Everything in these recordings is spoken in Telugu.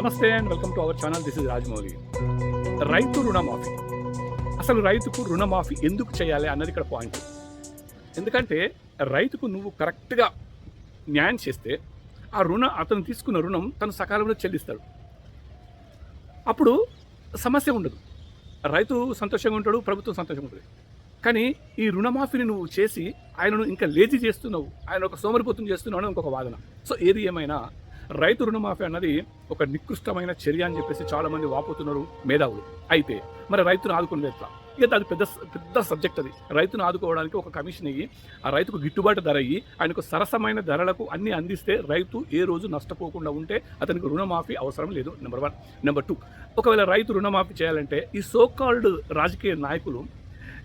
నమస్తే and welcome to our channel. This is Rajamouli. రైతు రుణమాఫీ. అసలు రైతుకు రుణమాఫీ ఎందుకు చేయాలి అన్నది ఇక్కడ పాయింట్ ఎందుకంటే రైతుకు నువ్వు కరెక్ట్గా న్యాయం చేస్తే ఆ రుణ అతను తీసుకున్న రుణం తను సకాలంలో చెల్లిస్తాడు. అప్పుడు సమస్య ఉండదు. రైతు సంతోషంగా ఉంటాడు ప్రభుత్వం సంతోషంగా ఉంటుంది. కానీ ఈ రుణమాఫీని నువ్వు చేసి ఆయనను ఇంకా లేజీ చేస్తున్నావు. ఆయన ఒక సోమరిపోతం చేస్తున్నావు అని ఇంకొక వాదన. సో ఏది ఏమైనా రైతు రుణమాఫీ అన్నది ఒక నికృష్టమైన చర్య అని చెప్పేసి చాలామంది వాపోతున్నారు మేధావులు. అయితే మరి రైతును ఆదుకునేది ఎట్లా? ఇక అది పెద్ద పెద్ద సబ్జెక్ట్ అది. రైతును ఆదుకోవడానికి ఒక కమిషన్ అయ్యి ఆ రైతుకు గిట్టుబాటు ధర అయ్యి ఆయనకు సరసమైన ధరలకు అన్ని అందిస్తే రైతు ఏ రోజు నష్టపోకుండా ఉంటే అతనికి రుణమాఫీ అవసరం లేదు. నెంబర్ వన్ నెంబర్ టూ ఒకవేళ రైతు రుణమాఫీ చేయాలంటే ఈ సోకాల్డ్ రాజకీయ నాయకులు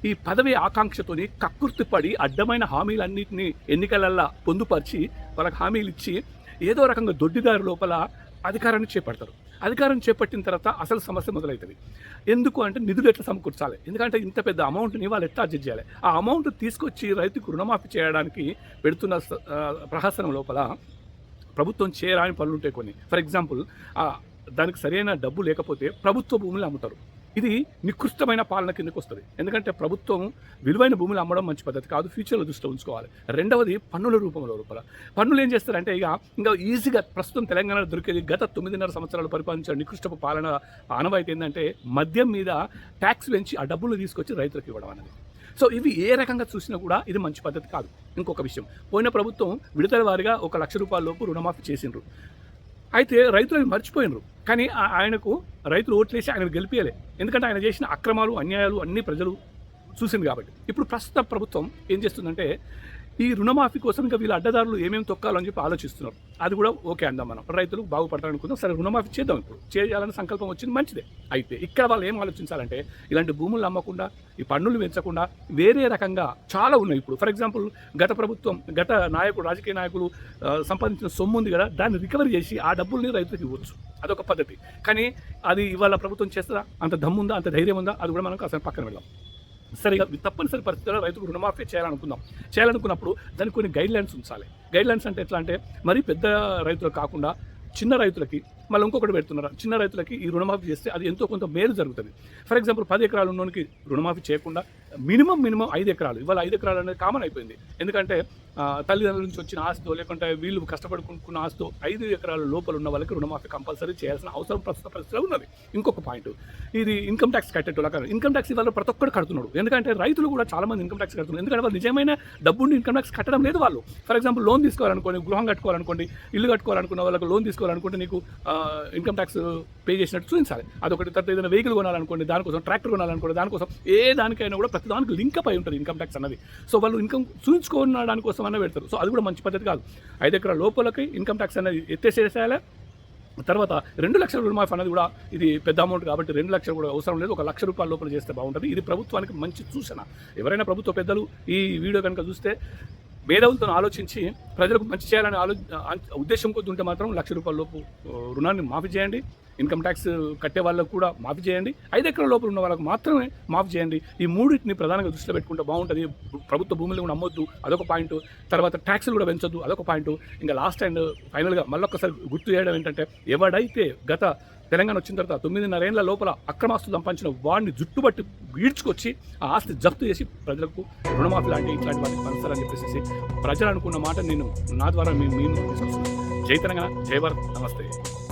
ఈ పదవి ఆకాంక్షతోని కక్కుర్తిపడి అడ్డమైన హామీలన్నింటినీ ఎన్నికలల్లా పొందుపరిచి వాళ్ళకి హామీలు ఇచ్చి ఏదో రకంగా దొడ్డిదారి లోపల అధికారాన్ని చేపడతారు. అధికారం చేపట్టిన తర్వాత అసలు సమస్య మొదలవుతుంది ఎందుకు అంటే నిధులు ఎట్లా సమకూర్చాలి? ఎందుకంటే ఇంత పెద్ద అమౌంట్ని వాళ్ళు ఎట్లా అడ్జస్ట్ చేయాలి? ఆ అమౌంట్ తీసుకొచ్చి రైతుకు రుణమాఫీ చేయడానికి పెడుతున్న ప్రహసనం లోపల ప్రభుత్వం చేయరాని పనులు ఉంటాయి కొన్ని. ఫర్ ఎగ్జాంపుల్ దానికి సరైన డబ్బు లేకపోతే ప్రభుత్వ భూములు అమ్ముతారు. ఇది నికృష్టమైన పాలన కిందకు వస్తుంది. ఎందుకంటే ప్రభుత్వం విలువైన భూములు అమ్మడం మంచి పద్ధతి కాదు ఫ్యూచర్లో దృష్టిలో ఉంచుకోవాలి. రెండవది పన్నుల రూపంలో రూపాల పన్నులు ఏం చేస్తారంటే ఇక ఇంకా ఈజీగా ప్రస్తుతం తెలంగాణలో దొరికేది గత తొమ్మిదిన్నర సంవత్సరాలు పరిపాలించిన నికృష్టపు పాలన ఆనవాయితీ ఏంటంటే మద్యం మీద ట్యాక్స్ పెంచి ఆ డబ్బులు తీసుకొచ్చి రైతులకు ఇవ్వడం అనేది సో ఇవి ఏ రకంగా చూసినా కూడా ఇది మంచి పద్ధతి కాదు. ఇంకొక విషయం పోయిన ప్రభుత్వం విడతల వారిగా ఒక లక్ష రూపాయల లోపు రుణమాఫీ చేసిండ్రు. అయితే రైతులు మర్చిపోయినరు. కానీ ఆ- ఆయనకు రైతులు ఓట్లేసి ఆయన గెలిపించలే ఎందుకంటే ఆయన చేసిన అక్రమాలు అన్యాయాలు అన్ని ప్రజలు చూసింది కాబట్టి. ఇప్పుడు ప్రస్తుత ప్రభుత్వం ఏం చేస్తుందంటే ఈ రుణమాఫీ కోసం ఇంకా వీళ్ళ అడ్డదారులు ఏమేమి తొక్కాలని చెప్పి ఆలోచిస్తున్నారు. అది కూడా ఓకే అందాం మనం. రైతులు బాగుపడతారనుకుందాం సరే రుణమాఫీ చేద్దాం ఇప్పుడు. చేయాలని సంకల్పం వచ్చింది మంచిదే. అయితే ఇక్కడ వాళ్ళు ఏం ఆలోచించాలంటే ఇలాంటి భూములు అమ్మకుండా ఈ పన్నులు పెంచకుండా వేరే రకంగా చాలా ఉన్నాయి ఇప్పుడు. ఫర్ ఎగ్జాంపుల్ గత ప్రభుత్వం గత నాయకుడు రాజకీయ నాయకులు సంపాదించిన సొమ్ము ఉంది కదా దాన్ని రికవరీ చేసి ఆ డబ్బుల్ని రైతులకు ఇవ్వచ్చు. అదొక పద్ధతి. కానీ అది ఇవాళ ప్రభుత్వం చేస్తుందా? అంత దమ్ముందా? అంత ధైర్యం ఉందా అది కూడా మనం అసలు పక్కన వెళ్దాం సరిగా తప్పనిసరి పరిస్థితుల్లో రైతుకు రుణమాఫీ చేయాలనుకుందాం. చేయాలనుకున్నప్పుడు దానికి కొన్ని గైడ్ లైన్స్ ఉంచాలి. గైడ్ లైన్స్ అంటే ఎట్లా అంటే మరీ పెద్ద రైతులకు కాకుండా చిన్న రైతులకి మళ్ళీ ఇంకొకటి పెడుతున్నారు. చిన్న రైతులకి ఈ రుణమాఫీ చేస్తే అది ఎంతో కొంత మేలు జరుగుతుంది. ఫర్ ఎగ్జాంపుల్ పది ఎకరాలు ఉన్నోనికి రుణమాఫీ చేయకుండా మినిమం మినిమం ఐదు ఎకరాలు ఇవాళ ఐదు ఎకరాలు అనేది కామన్ అయిపోయింది. ఎందుకంటే తల్లిదండ్రుల నుంచి వచ్చిన ఆస్తో లేకుంటే వీళ్ళు కష్టపడుకున్న ఆస్తో ఐదు ఎకరాల లోపల ఉన్న వాళ్ళకి రుణమాఫీ కంపల్సరీ చేయాల్సిన అవసరం ప్రస్తుత పరిస్థితిలో ఉన్నది. ఇంకొక పాయింట్ ఇది ఇన్కమ్ ట్యాక్స్ కట్టేటోళ్ళ కాదు. ఇన్కమ్ ట్యాక్స్ ఇవాళ ప్రతి ఒక్కరు కడుతున్నాడు. ఎందుకంటే రైతులు కూడా చాలా మంది ఇన్కమ్ ట్యాక్స్ కడుతున్నారు. ఎందుకంటే వాళ్ళు నిజమైన డబ్బుని ఇన్కమ్ ట్యాక్స్ కట్టడం లేదు వాళ్ళు. ఫర్ ఎగ్జాంపుల్ లోన్ తీసుకోవాలనుకోండి గృహం కట్టుకోవాలనుకోండి ఇల్లు కట్టుకోవాలనుకున్న వాళ్ళకి లోన్ తీసుకోవాలనుకుంటే నీకు ఇన్కమ్ ట్యాక్స్ పే చేసినట్టు చూపించాలి. అదొకటి. తర్వాత ఏదైనా వెహికల్ కొనాలనుకోండి దానికోసం ట్రాక్టర్ కొనాలనుకోండి దానికోసం ఏ దానికైనా కూడా ప్రతి దానికి లింక్ అయి ఉంటుంది ఇన్కమ్ ట్యాక్స్ అన్నది. సో వాళ్ళు ఇన్కమ్ చూపించుకున్న దానికోసం అన్న పెడతారు. సో అది కూడా మంచి పద్ధతి కాదు. ఐదు ఎకరాల లోపలకి ఇన్కమ్ ట్యాక్స్ అనేది ఎత్తేసేసేయాలి? తర్వాత రెండు లక్షల రుణమాఫీ అనేది కూడా ఇది పెద్ద అమౌంట్ కాబట్టి రెండు లక్షలు కూడా అవసరం లేదు. ఒక లక్ష రూపాయల లోపల చేస్తే బాగుంటుంది. ఇది ప్రభుత్వానికి మంచి సూచన. ఎవరైనా ప్రభుత్వ పెద్దలు ఈ వీడియో కనుక చూస్తే మేధావులతో ఆలోచించి ప్రజలకు మంచి చేయాలని ఆలో ఉద్దేశం కొద్ది ఉంటే మాత్రం లక్ష రూపాయల లోపు రుణాన్ని మాఫీ చేయండి. ఇన్కమ్ ట్యాక్స్ కట్టే వాళ్ళకు కూడా మాఫీ చేయండి. ఐదు ఎకరాల లోపల ఉన్న వాళ్ళకు మాత్రమే మాఫీ చేయండి. ఈ మూడింటిని ప్రధానంగా దృష్టిలో పెట్టుకుంటే బాగుంటుంది. ప్రభుత్వ భూములు కూడా అమ్మొద్దు అదొక పాయింట్. తర్వాత ట్యాక్స్లు కూడా పెంచొద్దు. అదొక పాయింట్. ఇంకా లాస్ట్ అండ్ ఫైనల్గా మళ్ళొక్కసారి గుర్తు చేయడం ఏంటంటే ఎవడైతే గత తెలంగాణ వచ్చిన తర్వాత తొమ్మిదిన్నరేళ్ళ లోపల అక్రమాస్తులు సంపాదించిన వాడిని జుట్టుబట్టి ఈడ్చుకొచ్చి ఆ ఆస్తి జప్తు చేసి ప్రజలకు రుణమాఫీ లాంటి ఇట్లాంటి వాటికి పంచాలని చెప్పేసి ప్రజలు అనుకున్న మాట నేను నా ద్వారా మేము మేము జై తెలంగాణ. జై భారత్. నమస్తే.